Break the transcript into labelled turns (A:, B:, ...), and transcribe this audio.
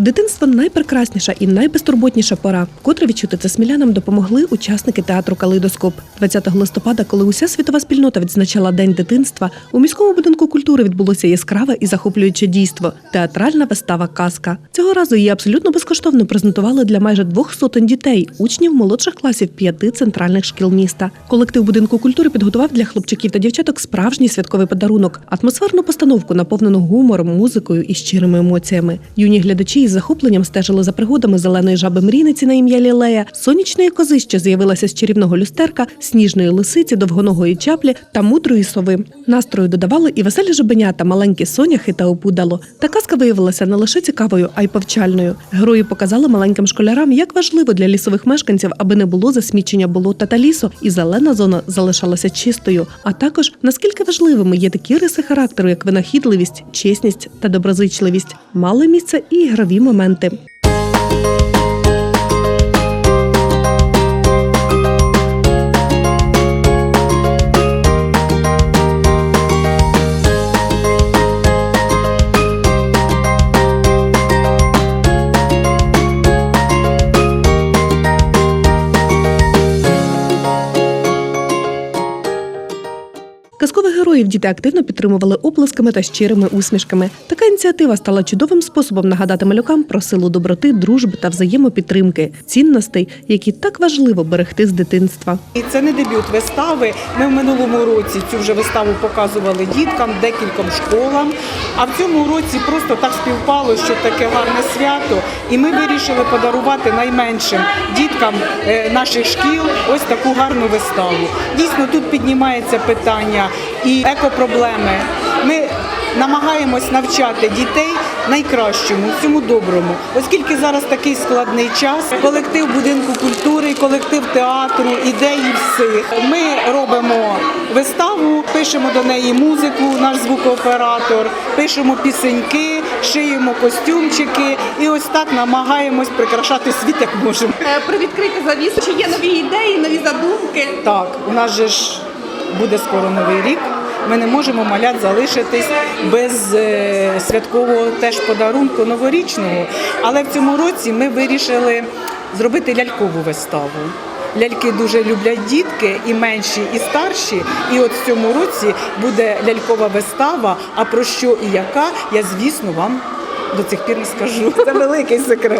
A: Дитинство найпрекрасніша і найбезтурботніша пора. Котре відчути це смілянам допомогли учасники театру Калейдоскоп. 20 листопада, коли уся світова спільнота відзначала День дитинства, у міському будинку культури відбулося яскраве і захоплююче дійство театральна вистава Казка. Цього разу її абсолютно безкоштовно презентували для майже двох сотень дітей, учнів молодших класів п'яти центральних шкіл міста. Колектив будинку культури підготував для хлопчиків та дівчаток справжній святковий подарунок, атмосферну постановку, наповнену гумором, музикою і щирими емоціями. Юні глядачі із захопленням стежили за пригодами зеленої жаби мрійниці на ім'я Лілея, сонячної кози, що з'явилася з чарівного люстерка, сніжної лисиці, довгоногої чаплі та мудрої сови. Настрою додавали і веселі жабенята, маленькі соняхи та опудало. Та казка виявилася не лише цікавою, а й повчальною. Герої показали маленьким школярам, як важливо для лісових мешканців, аби не було засмічення болота та лісу, і зелена зона залишалася чистою. А також наскільки важливими є такі риси характеру, як винахідливість, чесність та доброзичливість. Мали місце і ігрові моменти. Казкових героїв діти активно підтримували оплесками та щирими усмішками. Така ініціатива стала чудовим способом нагадати малюкам про силу доброти, дружби та взаємопідтримки, цінностей, які так важливо берегти з дитинства.
B: І це не дебют вистави. Ми в минулому році цю вже виставу показували діткам, декільком школам. А в цьому році просто так співпало, що таке гарне свято. І ми вирішили подарувати найменшим діткам е, наших шкіл ось таку гарну виставу. Дійсно, тут піднімається питання і екопроблеми. Ми намагаємось навчати дітей найкращому, всьому доброму, оскільки зараз такий складний час. Колектив будинку культури, колектив театру, ідеї всіх. Ми робимо виставу, пишемо до неї музику, наш звукооператор, пишемо пісеньки, шиємо костюмчики і ось так намагаємось прикрашати світ як можемо.
C: Е, Привідкрити завісу, чи є нові ідеї, нові задумки.
B: Так, у нас же ж буде скоро новий рік. Ми не можемо малят залишитись без е, святкового теж подарунку новорічного. Але в цьому році ми вирішили зробити лялькову виставу. Ляльки дуже люблять дітки, і менші, і старші. І от в цьому році буде лялькова вистава. А про що і яка, я звісно вам до цих пір не скажу. Це великий секрет.